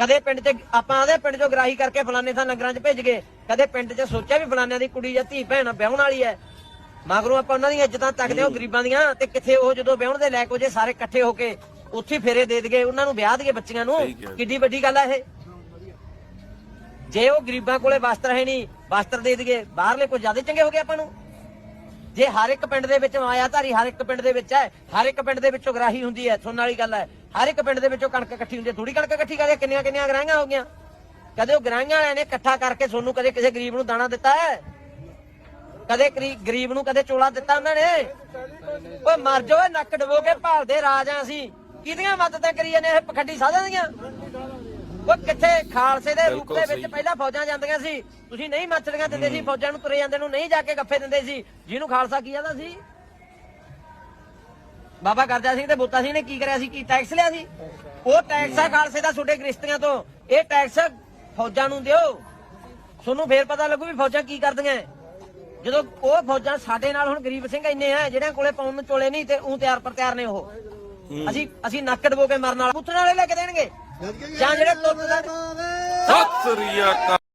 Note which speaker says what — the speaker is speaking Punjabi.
Speaker 1: ਕਦੇ ਪਿੰਡ 'ਚ ਆਪਾਂ ਆਦੇ ਪਿੰਡ 'ਚੋਂ ਗਰਾਹੀ ਕਰਕੇ ਫਲਾਣੇ ਥਾਂ ਲੰਗਰਾਂ 'ਚ ਭੇਜ ਗਏ। ਕਦੇ ਪਿੰਡ 'ਚ ਸੋਚਿਆ ਵੀ ਫਲਾਣਿਆਂ ਦੀ ਕੁੜੀ ਜਾਂ ਧੀ ਭੈਣ ਵਿਆਹਣ ਵਾਲੀ ਹੈ ਮਗਰੋਂ ਆਪਾਂ ਉਹਨਾਂ ਦੀਆਂ ਇੱਜ਼ਤਾਂ ਤੱਕਦੇ ਉਹ ਗਰੀਬਾਂ ਦੀਆਂ ਤੇ ਕਿੱਥੇ ਉਹ ਜਦੋਂ ਵਿਆਹਣ ਦੇ ਲੈ ਕੇ ਜੇ ਸਾਰੇ ਇਕੱਠੇ ਹੋ ਕੇ ਉੱਥੇ ਹੀ ਫੇਰੇ ਦੇ ਦਗੇ ਉਹਨਾਂ ਨੂੰ ਵਿਆਹ ਦਈਏ ਬੱਚੀਆਂ ਨੂੰ। ਕਿੱਡੀ ਵੱਡੀ ਗੱਲ ਆ ਇਹ। ਜੇ ਉਹ ਗਰੀਬਾਂ ਕੋਲੇ ਵਸਤਰ ਹੈ ਨਹੀਂ ਵਸਤਰ ਦੇ ਦਈਏ ਬਾਹਰਲੇ ਕੋਈ ਜ਼ਿਆਦਾ ਚੰਗੇ ਹੋ ਗਏ ਆਪਾਂ ਨੂੰ। ਜੇ ਹਰ ਇੱਕ ਪਿੰਡ ਦੇ ਵਿੱਚ ਮਾਇਆਧਾਰੀ ਹਰ ਇੱਕ ਪਿੰਡ ਦੇ ਵਿੱਚ ਹੈ ਹਰ ਇੱਕ ਪਿੰਡ ਦੇ ਵਿੱਚੋਂ ਗਰਾਹੀ ਹੁੰਦੀ ਹੈ ਸੁਣਨ ਵਾਲੀ ਗੱਲ ਹੈ ਹਰ ਇੱਕ ਪਿੰਡ ਦੇ ਵਿੱਚੋਂ ਕਣਕ ਇਕੱਠੀ ਹੁੰਦੀ ਥੋੜੀ ਕਣਕ ਇਕੱਠੀ ਕਰਦੇ ਕਿੰਨੀਆਂ ਕਿੰਨੀਆਂ ਗਰਾਹੀਆਂ ਹੋ ਗਈਆਂ। ਕਦੇ ਉਹ ਗਰਾਹੀਆਂ ਵਾਲਿਆਂ ਨੇ ਇਕੱਠਾ ਕਰਕੇ ਸੋਨੂੰ ਕਦੇ ਕਿਸੇ ਗਰੀਬ ਨੂੰ ਦਾਣਾ ਦਿੱਤਾ ਹੈ? ਕਦੇ ਗਰੀ- ਗਰੀਬ ਨੂੰ ਕਦੇ ਚੋਲਾ ਦਿੱਤਾ ਉਹਨਾਂ ਨੇ? ਓਏ ਮਰ ਜਾਓ ਨੱਕ ਡਬੋ ਕੇ ਭਾਲਦੇ ਰਾਜ ਅਸੀਂ। ਕਿਹਦੀਆਂ ਮਦਦਾਂ ਕਰੀ ਜਾਂਦੇ ਇਹ ਪਖੰਡੀ ਸਾਧਾਂ ਦੀਆਂ? ਉਹ ਕਿੱਥੇ ਖਾਲਸੇ ਦੇ ਰੂਪ ਦੇ ਵਿੱਚ। ਪਹਿਲਾਂ ਫੌਜਾਂ ਜਾਂਦੀਆਂ ਸੀ। ਤੁਸੀਂ ਨਹੀਂ ਮੱਛਲੀਆਂ ਦਿੰਦੇ ਸੀ ਫੌਜਾਂ ਨੂੰ ਤੁਰੇ ਜਾਂਦੇ ਨੂੰ ਨਹੀਂ ਜਾ ਕੇ ਗੱਫੇ ਦਿੰਦੇ ਸੀ। ਜਿਹਨੂੰ ਖਾਲਸਾ ਕੀ ਆਦਾ ਸੀ? ਬਾਬਾ ਕਰਜਾ ਸਿੰਘ ਤੇ ਬੋਤਾ ਸਿੰਘ ਨੇ ਕੀ ਕਰਿਆ ਸੀ? ਕੀ ਟੈਕਸ ਲਿਆ ਸੀ? ਉਹ ਟੈਕਸ ਆ ਖਾਲਸੇ ਦਾ ਛੋਟੇ ਗ੍ਰਿਸ਼ਤੀਆਂ ਤੋਂ। ਇਹ ਟੈਕਸ ਫੌਜਾਂ ਨੂੰ ਦਿਓ। ਤੁਹਾਨੂੰ ਫੇਰ ਪਤਾ ਲੱਗੂ ਵੀ ਫੌਜਾਂ ਕੀ ਕਰਦੀਆਂ। ਜਦੋਂ ਉਹ ਫੌਜਾਂ ਸਾਡੇ ਨਾਲ ਹੁਣ ਗਰੀਬ ਸਿੰਘ ਇੰਨੇ ਆ ਜਿਹੜਿਆਂ ਕੋਲੇ ਪਾਉਣ ਨੂੰ ਚੋਲੇ ਨਹੀਂ ਤੇ ਉਹ ਤਿਆਰ ਪਰ ਤਿਆਰ ਨੇ ਉਹ। ਅਸੀਂ ਅਸੀਂ ਨੱਕ ਡਬੋ ਕੇ ਮਰਨ ਵਾਲਾ। ਪੁੱਤਣ ਵਾਲੇ ਲੈ ਕੇ ਦੇਣਗੇ? ਜਾਂ ਜਿਹੜੇ ਤੁਰਤ ਦਾ
Speaker 2: ਸਤਿ ਸ੍ਰੀ ਅਕਾਲ।